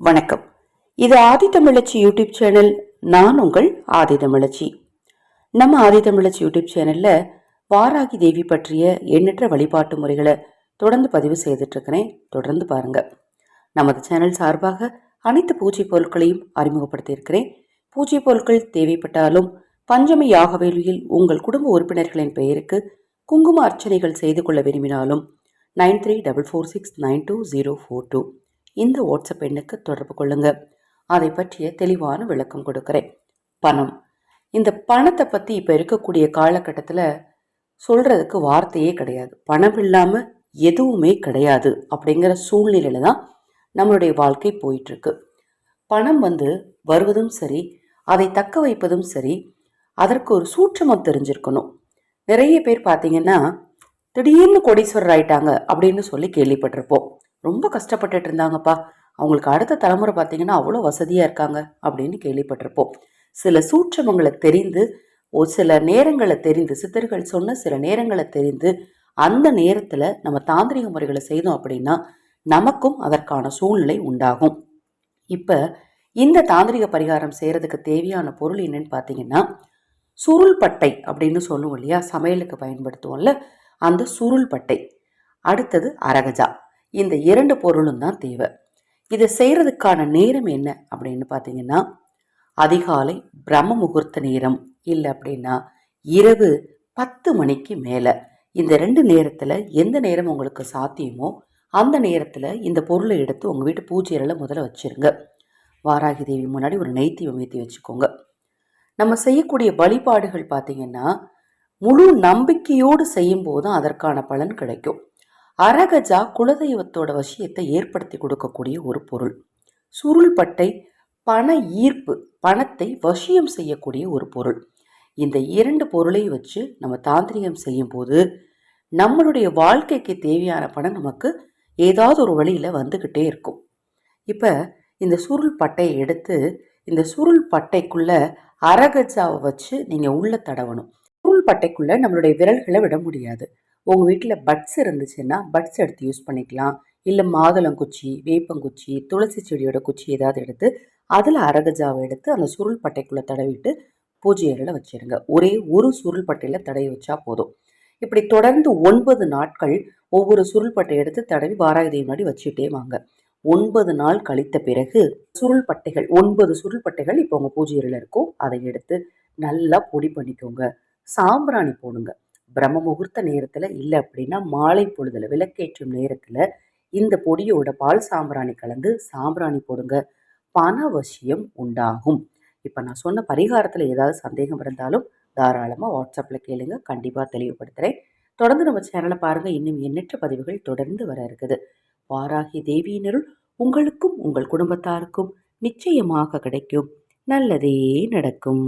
வணக்கம். இது ஆதிதமிழச்சி YouTube channel நான் உங்கள் ஆதிதமிழச்சி நம்ம ஆதிதமிழச்சி யூடியூப் சேனல்ல வாராகி தேவி பற்றிய எண்ணற்ற வழிபாட்டு முறைகளை தொடர்ந்து பதிவு செய்துட்டு இருக்கிறேன் தொடர்ந்து பாருங்க. நமது சேனல் சார்பாக அனைத்து பூஜை பொருட்களையும் அறிமுகப்படுத்தியிருக்கிறேன். பூஜை பொருட்கள் தேவைப்பட்டாலும் பஞ்சமி யாகவேலியில் உங்கள் குடும்ப உறுப்பினர்களின் பெயருக்கு குங்கும அர்ச்சனைகள் செய்து கொள்ள விரும்பினாலும் nine three double four six nine two zero four two இந்த வாட்ஸ்அப் எண்ணுக்கு தொடர்பு கொள்ளுங்க. அதை பற்றிய தெளிவான விளக்கம் கொடுக்குறேன். பணம். இந்த பணத்தை பற்றி இப்போ இருக்கக்கூடிய காலகட்டத்தில் சொல்கிறதுக்கு வார்த்தையே கிடையாது. பணம் இல்லாமல் எதுவுமே கிடையாது அப்படிங்கிற சூழ்நிலையில தான் நம்மளுடைய வாழ்க்கை போயிட்டுருக்கு. பணம் வந்து வருவதும் சரி அதை தக்க வைப்பதும் சரி அதற்கு ஒரு சூட்சமம் தெரிஞ்சிருக்கணும். நிறைய பேர் பார்த்தீங்கன்னா திடீர்னு கோடீஸ்வரர் ஆயிட்டாங்க அப்படின்னு சொல்லி கேள்விப்பட்டிருப்போம். ரொம்ப கஷ்டப்பட்டுட்டு இருந்தாங்கப்பா அவங்களுக்கு அடுத்த தலைமுறை பார்த்தீங்கன்னா அவ்வளோ வசதியாக இருக்காங்க அப்படின்னு கேள்விப்பட்டிருப்போம். சில சூட்சமங்களை தெரிந்து ஒரு சில நேரங்களை தெரிந்து சித்தர்கள் சொன்ன சில நேரங்களை தெரிந்து அந்த நேரத்தில் நம்ம தாந்திரிக முறைகளை செய்தோம் அப்படின்னா நமக்கும் அதற்கான சூழ்நிலை உண்டாகும். இப்போ இந்த தாந்திரிக பரிகாரம் செய்கிறதுக்கு தேவையான பொருள் என்னன்னு பார்த்தீங்கன்னா சுருள் பட்டை அப்படின்னு சொல்லுவோம் இல்லையா? சமையலுக்கு பயன்படுத்துவோம்ல அந்த சுருள் பட்டை. அடுத்தது அரகஜா. இந்த இரண்டு பொருளும் தான் தேவை. இதை செய்கிறதுக்கான நேரம் என்ன அப்படின்னு பார்த்தீங்கன்னா அதிகாலை பிரம்ம முகூர்த்த நேரம். இல்லை அப்படின்னா இரவு பத்து மணிக்கு மேலே. இந்த ரெண்டு நேரத்தில் எந்த நேரம் உங்களுக்கு சாத்தியமோ அந்த நேரத்தில் இந்த பொருளை எடுத்து உங்கள் வீட்டு பூஜையில் முதல்ல வச்சுருங்க. வாராகி தேவி முன்னாடி ஒரு நெய்த்தியம் ஏற்றி வச்சுக்கோங்க. நம்ம செய்யக்கூடிய வழிபாடுகள் பார்த்திங்கன்னா முழு நம்பிக்கையோடு செய்யும்போது அதற்கான பலன் கிடைக்கும். அரகஜா குலதெய்வத்தோட வசியத்தை ஏற்படுத்தி கொடுக்கக்கூடிய ஒரு பொருள். சுருள்பட்டை பண ஈர்ப்பு பணத்தை வசியம் செய்யக்கூடிய ஒரு பொருள். இந்த இரண்டு பொருளையும் வச்சு நம்ம தாந்திரிகம் செய்யும்போது நம்மளுடைய வாழ்க்கைக்கு தேவையான பணம் நமக்கு ஏதாவது ஒரு வழியில் வந்துக்கிட்டே இருக்கும். இப்போ இந்த சுருள் பட்டையை எடுத்து இந்த சுருள் பட்டைக்குள்ள அரகஜாவை வச்சு நீங்கள் உள்ள தடவணும். சுருள் பட்டைக்குள்ளே நம்மளுடைய விரல்களை விட முடியாது. உங்கள் வீட்டில் பட்ஸ் இருந்துச்சுன்னா பட்ஸ் எடுத்து யூஸ் பண்ணிக்கலாம். இல்லை மாதுளங்குச்சி வேப்பங்குச்சி துளசி செடியோட குச்சி ஏதாவது எடுத்து அதில் அரகஜாவை எடுத்து அந்த சுருள் பட்டைக்குள்ளே தடவிட்டு பூஜை அறையில் வச்சுருங்க. ஒரே ஒரு சுருள் பட்டையில் தடவி வச்சா போதும். இப்படி தொடர்ந்து ஒன்பது நாட்கள் ஒவ்வொரு சுருள் பட்டை எடுத்து தடவி வாராகதி முன்னாடி வச்சுட்டே வாங்க. ஒன்பது நாள் கழித்த பிறகு சுருள் பட்டைகள் ஒன்பது சுருள் பட்டைகள் இப்போ உங்கள் பூஜை அறையில் இருக்கும். அதை எடுத்து நல்லா பொடி பண்ணிக்கோங்க. சாம்பிராணி போடுங்க. பிரம்ம முகூர்த்த நேரத்தில் இல்லை அப்படின்னா மாலை பொழுதில் விளக்கேற்றும் நேரத்தில் இந்த பொடியோட பால் சாம்பிராணி கலந்து சாம்பிராணி போடுங்க. பணவசியம் உண்டாகும். இப்போ நான் சொன்ன பரிகாரத்தில் ஏதாவது சந்தேகம் இருந்தாலும் தாராளமாக வாட்ஸ்அப்பில் கேளுங்க. கண்டிப்பாக தெளிவுபடுத்துகிறேன் தொடர்ந்து நம்ம சேனலை பாருங்கள் இன்னும் எண்ணற்ற பதிவுகள் தொடர்ந்து வர இருக்குது. வாராகி தேவியினருள் உங்களுக்கும் உங்கள் குடும்பத்தாருக்கும் நிச்சயமாக கிடைக்கும். நல்லதே நடக்கும்.